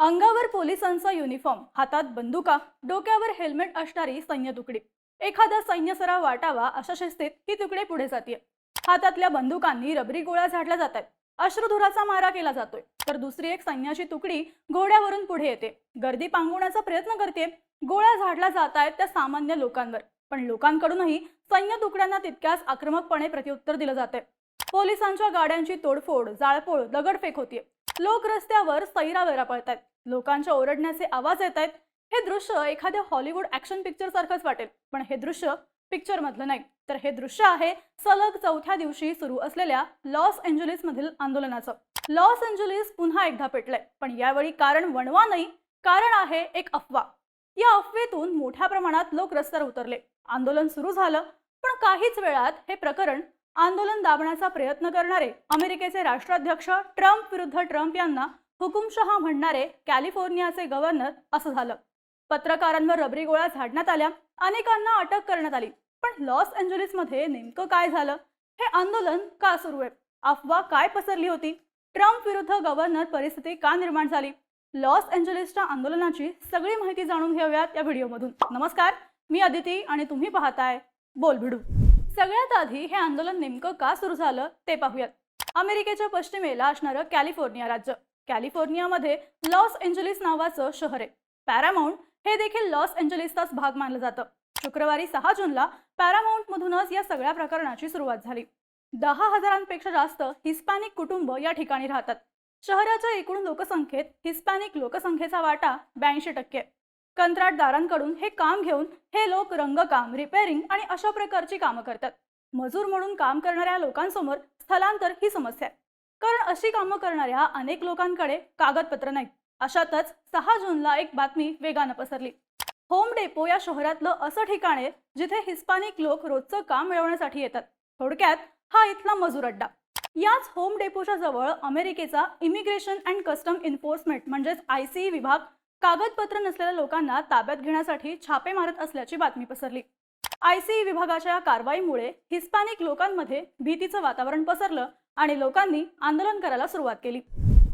अंगावर पोलिसांचा युनिफॉर्म हातात बंदुका डोक्यावर हेल्मेट असणारी सैन्य तुकडी. एखादा सैन्य सराव वाटावा अशा शिस्तीत ही तुकडी पुढे जाते हातातल्या बंदुकांनी रबरी गोळ्या झाडल्या जात आहेत अश्रुधुराचा मारा केला जातोय. तर दुसरी एक सैन्याची तुकडी घोड्यावरून पुढे येते. गर्दी पांगवण्याचा प्रयत्न करते गोळ्या झाडल्या जात आहेत त्या सामान्य लोकांवर. पण लोकांकडूनही सैन्य तुकड्यांना तितक्याच आक्रमकपणे प्रत्युत्तर दिलं जाते पोलिसांच्या गाड्यांची तोडफोड जाळपोळ दगडफेक होतीये. लोक रस्त्यावर सैरावैरा आहेत लोकांच्या ओरडण्याचे आवाज येत आहेत हे दृश्य एखाद्या हॉलिवूड ऍक्शन पिक्चर सारखंच वाटेल. पण हे दृश्य पिक्चर मधलं नाही. तर हे दृश्य आहे सलग चौथ्या दिवशी सुरू असलेल्या लॉस एंजलिस मधील आंदोलनाचं. लॉस एंजलिस पुन्हा एकदा पेटलंय. पण यावेळी कारण वणवा नाही कारण आहे एक अफवा. या अफवेतून मोठ्या प्रमाणात लोक रस्त्यावर उतरले. आंदोलन सुरू झालं पण काहीच वेळात हे प्रकरण आंदोलन दाबण्याचा प्रयत्न करणारे अमेरिकेचे राष्ट्राध्यक्ष ट्रम्प विरुद्ध ट्रम्प यांना हुकुमशहा म्हणणारे कॅलिफोर्नियाचे गव्हर्नर असं झालं. पत्रकारांवर रबरी गोळ्या झाडण्यात आल्या. अनेकांना अटक करण्यात आली. पण लॉस एंजलिसमध्ये नेमकं काय झालं? हे आंदोलन का सुरू आहे? अफवा काय पसरली होती? ट्रम्प विरुद्ध गव्हर्नर परिस्थिती का निर्माण झाली? लॉस एंजलिसच्या आंदोलनाची सगळी माहिती जाणून घेऊयात या व्हिडिओमधून. नमस्कार मी अदिती आणि तुम्ही पाहताय बोल भिडू सगळ्यात आधी हे आंदोलन नेमकं का सुरू झालं ते पाहूयात. अमेरिकेच्या पश्चिमेला असणारं कॅलिफोर्निया राज्य. कॅलिफोर्नियामध्ये लॉस एंजलिस नावाचं शहर आहे. पॅरामाउंट हे देखील लॉस एंजलिसचाच भाग मानलं जातं. शुक्रवारी सहा जूनला पॅरामाउंट मधूनच या सगळ्या प्रकरणाची सुरुवात झाली. दहा हजारांपेक्षा जास्त हिस्पॅनिक कुटुंब या ठिकाणी राहतात. शहराच्या एकूण लोकसंख्येत हिस्पॅनिक लोकसंख्येचा वाटा ब्याऐंशी टक्के कंत्राटदारांकडून हे काम घेऊन हे लोक रंगकाम रिपेअरिंग आणि अशा प्रकारची कामं करतात. मजूर म्हणून काम करणाऱ्या लोकांसमोर स्थलांतर ही समस्या आहे. कारण अशी कामं करणाऱ्या अनेक लोकांकडे कागदपत्र नाहीत. अशातच सहा जूनला एक बातमी वेगानं पसरली. होम डेपो या शहरातलं असं ठिकाण आहे जिथे हिस्पानिक लोक रोजचं काम मिळवण्यासाठी येतात. थोडक्यात हा इथला मजूर अड्डा. याच होम डेपोच्या जवळ अमेरिकेचा इमिग्रेशन अँड कस्टम एन्फोर्समेंट म्हणजेच आय सी विभाग कागदपत्र नसलेल्या लोकांना ताब्यात घेण्यासाठी छापे मारत असल्याची बातमी पसरली. आयसीई विभागाच्या या कारवाईमुळे हिस्पॅनिक लोकांमध्ये भीतीचं वातावरण पसरलं आणि लोकांनी आंदोलन करायला सुरुवात केली.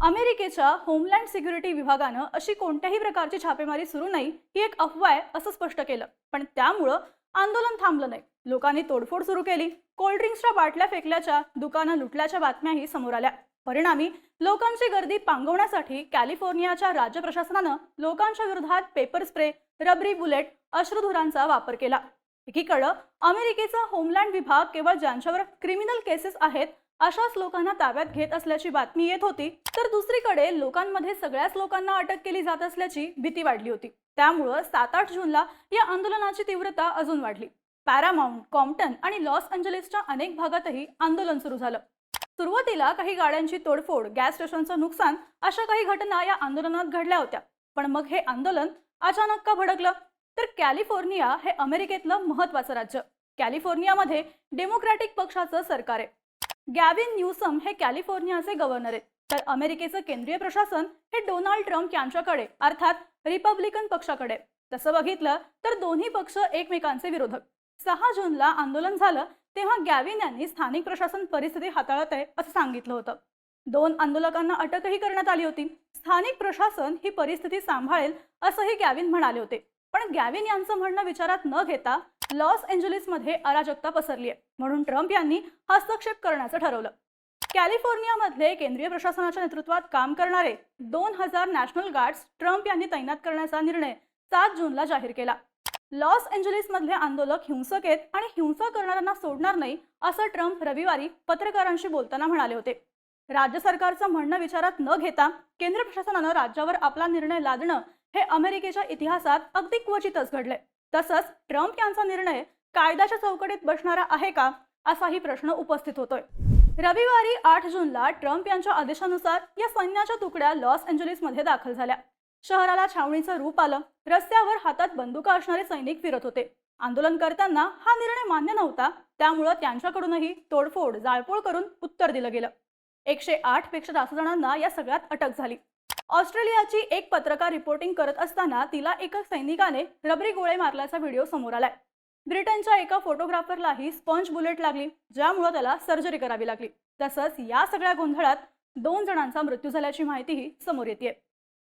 अमेरिकेच्या होमलँड सिक्युरिटी विभागानं अशी कोणत्याही प्रकारची छापेमारी सुरू नाही ही एक अफवा आहे असं स्पष्ट केलं. पण त्यामुळं आंदोलन थांबलं नाही. लोकांनी तोडफोड सुरू केली. कोल्ड्रिंक्सच्या बाटल्या फेकल्याच्या दुकानं लुटल्याच्या बातम्याही समोर आल्या. परिणामी लोकांची गर्दी पांगवण्यासाठी कॅलिफोर्नियाच्या राज्य प्रशासनानं लोकांच्या विरोधात पेपर स्प्रे रबरी बुलेट अश्रुधुरांचा वापर केला. एकीकडं अमेरिकेचा होमलँड विभाग केवळ ज्यांच्यावर क्रिमिनल केसेस आहेत अशाच लोकांना ताब्यात घेत असल्याची बातमी येत होती तर दुसरीकडे लोकांमध्ये सगळ्याच लोकांना अटक केली जात असल्याची भीती वाढली होती. त्यामुळं सात आठ जूनला या आंदोलनाची तीव्रता अजून वाढली. पॅरामाउंट कॉम्प्टन आणि लॉस एंजलिसच्या अनेक भागातही आंदोलन सुरू झालं. सुरुवातीला काही गाड्यांची तोडफोड गॅस स्टेशनचं नुकसान अशा काही घटना या आंदोलनात घडल्या होत्या. पण मग हे आंदोलन अचानक का भडकलं? तर कॅलिफोर्निया हे अमेरिकेतलं महत्वाचं राज्य. कॅलिफोर्नियामध्ये डेमोक्रॅटिक पक्षाचं सरकार आहे. गॅविन न्यूसम हे कॅलिफोर्नियाचे गव्हर्नर आहेत. तर अमेरिकेचं केंद्रीय प्रशासन हे डोनाल्ड ट्रम्प यांच्याकडे अर्थात रिपब्लिकन पक्षाकडे तसं बघितलं तर दोन्ही पक्ष एकमेकांचे विरोधक. सहा जूनला आंदोलन झालं तेव्हा गॅविन यांनी स्थानिक प्रशासन परिस्थिती हाताळत आहे असं सांगितलं होतं. दोन आंदोलकांना अटकही करण्यात आली होती. स्थानिक प्रशासन ही परिस्थिती सांभाळेल असंही गॅविन म्हणाले होते. पण गॅविन यांचं म्हणणं विचारात न घेता लॉस एंजलिसमध्ये अराजकता पसरली आहे म्हणून ट्रम्प यांनी हस्तक्षेप करण्याचं ठरवलं. कॅलिफोर्नियामधले केंद्रीय प्रशासनाच्या नेतृत्वात काम करणारे दोन हजार नॅशनल गार्ड्स ट्रम्प यांनी तैनात करण्याचा निर्णय सात जूनला जाहीर केला. लॉस एंजलिसमधले आंदोलक हिंसक आहेत आणि हिंसा करणाऱ्यांना सोडणार नाही असं ट्रम्प रविवारी पत्रकारांशी बोलताना म्हणाले होते. राज्य सरकारचं म्हणणं विचारात न घेता केंद्र प्रशासनानं राज्यावर आपला निर्णय लादणं हे अमेरिकेच्या इतिहासात अगदी क्वचितच घडले तसंच ट्रम्प यांचा निर्णय कायद्याच्या चौकटीत बसणारा आहे का असाही प्रश्न उपस्थित होतोय. रविवारी आठ जूनला ट्रम्प यांच्या आदेशानुसार या सैन्याच्या तुकड्या लॉस एंजलिसमध्ये दाखल झाल्या. शहराला छावणीचं रूप आलं. रस्त्यावर हातात बंदुका असणारे सैनिक फिरत होते. आंदोलन करताना हा निर्णय मान्य नव्हता त्यामुळं त्यांच्याकडूनही तोडफोड जाळपोळ करून उत्तर दिलं गेलं. एकशे आठपेक्षा जास्त जणांना या सगळ्यात अटक झाली. ऑस्ट्रेलियाची एक पत्रकार रिपोर्टिंग करत असताना तिला एका सैनिकाने रबरी गोळे मारल्याचा व्हिडिओ समोर आलाय. ब्रिटनच्या एका फोटोग्राफरलाही स्पंज बुलेट लागली ज्यामुळे त्याला सर्जरी करावी लागली. तसंच या सगळ्या गोंधळात दोन जणांचा मृत्यू झाल्याची माहितीही समोर येते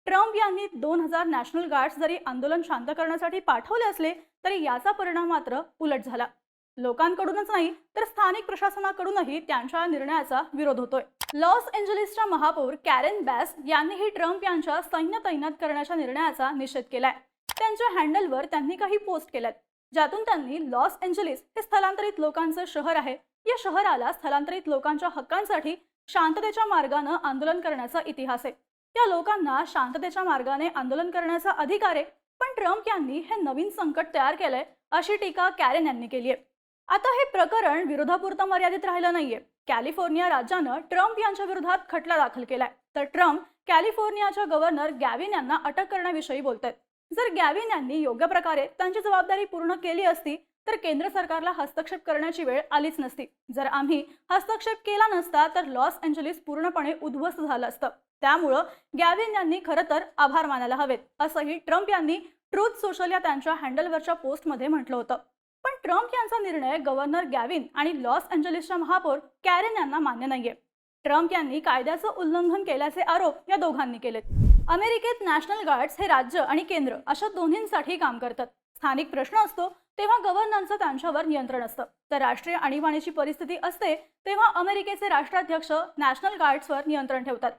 ट्रम्प यांनी दोन हजार नॅशनल गार्ड्स जरी आंदोलन शांत करण्यासाठी पाठवले असले तरी याचा परिणाम मात्र उलट झाला. लोकांकडूनच नाही तर स्थानिक प्रशासनाकडूनही त्यांच्या निर्णयाचा विरोध होतोय. लॉस एंजलिसच्या महापौर कॅरेन बॅस यांनीही ट्रम्प यांच्या सैन्य तैनात करण्याच्या निर्णयाचा निषेध केलाय. त्यांच्या हँडलवर त्यांनी काही पोस्ट केल्यात ज्यातून त्यांनी लॉस एंजलिस हे स्थलांतरित लोकांचं शहर आहे. या शहराला स्थलांतरित लोकांच्या हक्कांसाठी शांततेच्या मार्गानं आंदोलन करण्याचा इतिहास आहे. या लोकांना शांततेच्या मार्गाने आंदोलन करण्याचा अधिकार आहे पण ट्रम्प यांनी हे नवीन संकट तयार केलंय अशी टीका कॅरेन यांनी केली आहे. आता हे प्रकरण विरोधापुरतं मर्यादित राहिलं नाहीये. कॅलिफोर्निया राज्यानं ट्रम्प यांच्या विरोधात खटला दाखल केलाय. तर ट्रम्प कॅलिफोर्नियाच्या गव्हर्नर गॅविन यांना अटक करण्याविषयी बोलतायत जर गॅविन यांनी योग्य प्रकारे त्यांची जबाबदारी पूर्ण केली असती तर केंद्र सरकारला हस्तक्षेप करण्याची वेळ आलीच नसती. जर आम्ही हस्तक्षेप केला नसता तर लॉस एंजलिस पूर्णपणे उद्ध्वस्त झालं असतं. त्यामुळं गॅविन यांनी खरं तर आभार मानायला हवेत असंही ट्रम्प यांनी ट्रूथ सोशल या त्यांच्या हँडलवरच्या पोस्टमध्ये म्हटलं होतं. पण ट्रम्प यांचा निर्णय गव्हर्नर गॅविन आणि लॉस एंजलिसच्या महापौर कॅरेन यांना मान्य नाहीये. ट्रम्प यांनी कायद्याचं उल्लंघन केल्याचे आरोप या दोघांनी केलेत. अमेरिकेत नॅशनल गार्ड्स हे राज्य आणि केंद्र अशा दोन्हींसाठी काम करतात. स्थानिक प्रश्न असतो तेव्हा गव्हर्नरचं त्यांच्यावर नियंत्रण असतं. तर राष्ट्रीय आणीबाणीची परिस्थिती असते तेव्हा अमेरिकेचे राष्ट्राध्यक्ष नॅशनल गार्ड्सवर नियंत्रण ठेवतात.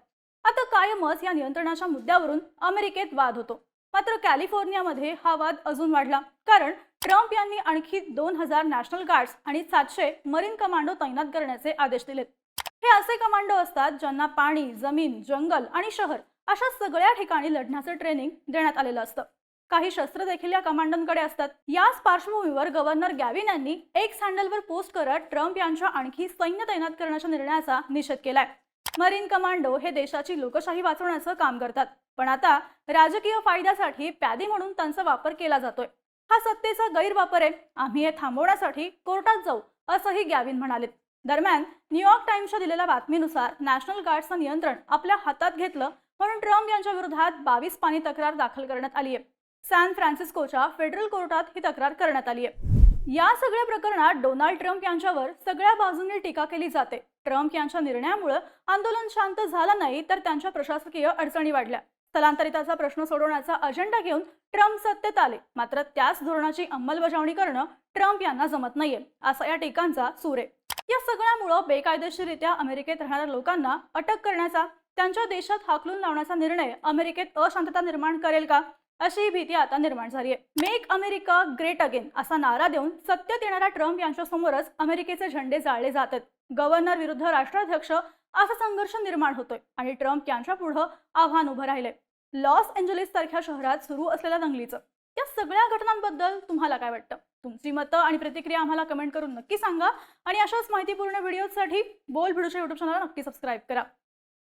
आता कायमच या नियंत्रणाच्या मुद्द्यावरून अमेरिकेत वाद होतो. मात्र कॅलिफोर्नियामध्ये हा वाद अजून वाढला. कारण ट्रम्प यांनी आणखी दोन हजार नॅशनल गार्ड्स आणि सातशे मरीन कमांडो तैनात करण्याचे आदेश दिलेत. हे असे कमांडो असतात ज्यांना पाणी जमीन जंगल आणि शहर अशा सगळ्या ठिकाणी लढण्याचं ट्रेनिंग देण्यात आलेलं असतं. काही शस्त्र देखील या कमांडोंकडे असतात. याच पार्श्वभूमीवर गव्हर्नर गॅविन यांनी एक हँडलवर पोस्ट करत ट्रम्प यांच्या आणखी सैन्य तैनात करण्याच्या निर्णयाचा निषेध केलाय. मरीन कमांडो हे देशाची लोकशाही वाचवण्याचं काम करतात. पण आता राजकीय फायद्यासाठी प्यादी म्हणून त्यांचा वापर केला जातोय. हा सत्तेचा गैरवापर आहे. आम्ही हे थांबवण्यासाठी कोर्टात जाऊ असंही गॅविन म्हणाले दरम्यान न्यूयॉर्क टाइम्सच्या दिलेल्या बातमीनुसार नॅशनल गार्डचं नियंत्रण आपल्या हातात घेतलं म्हणून ट्रम्प यांच्या विरोधात बावीस पाणी तक्रार दाखल करण्यात आली आहे. सॅन फ्रान्सिस्कोच्या फेडरल कोर्टात ही तक्रार करण्यात आली आहे. या सगळ्या प्रकरणात डोनाल्ड ट्रम्प यांच्यावर सगळ्या बाजूंनी टीका केली जाते. ट्रम्प यांच्या निर्णयामुळे आंदोलन शांत झालं नाही तर त्यांच्या प्रशासकीय अडचणी वाढल्या. स्थलांतरिताचा प्रश्न सोडवण्याचा अजेंडा घेऊन ट्रम्प सत्तेत आले. मात्र त्याच धोरणाची अंमलबजावणी करणं ट्रम्प यांना जमत नाहीये असा या टीकांचा सूर आहे. या सगळ्यामुळं बेकायदेशीररित्या अमेरिकेत राहणाऱ्या लोकांना अटक करण्याचा त्यांच्या देशात हाकलून लावण्याचा निर्णय अमेरिकेत अशांतता निर्माण करेल का? अशी ही भीती आता निर्माण झाली आहे. मेक अमेरिका ग्रेट अगेन असा नारा देऊन सत्तेत येणाऱ्या ट्रम्प यांच्यासमोरच अमेरिकेचे झेंडे जाळले जात आहेत गव्हर्नर विरुद्ध राष्ट्राध्यक्ष असा संघर्ष निर्माण होतोय आणि ट्रम्प यांच्या पुढं आव्हान उभं राहिलंय. लॉस एंजलिस सारख्या शहरात सुरू असलेल्या दंगलीचं. या सगळ्या घटनांबद्दल तुम्हाला काय वाटतं? तुमची मतं आणि प्रतिक्रिया आम्हाला कमेंट करून नक्की सांगा आणि अशाच माहितीपूर्ण व्हिडिओसाठी बोल भिडूच्या युट्यूब चॅनलला नक्की सबस्क्राईब करा.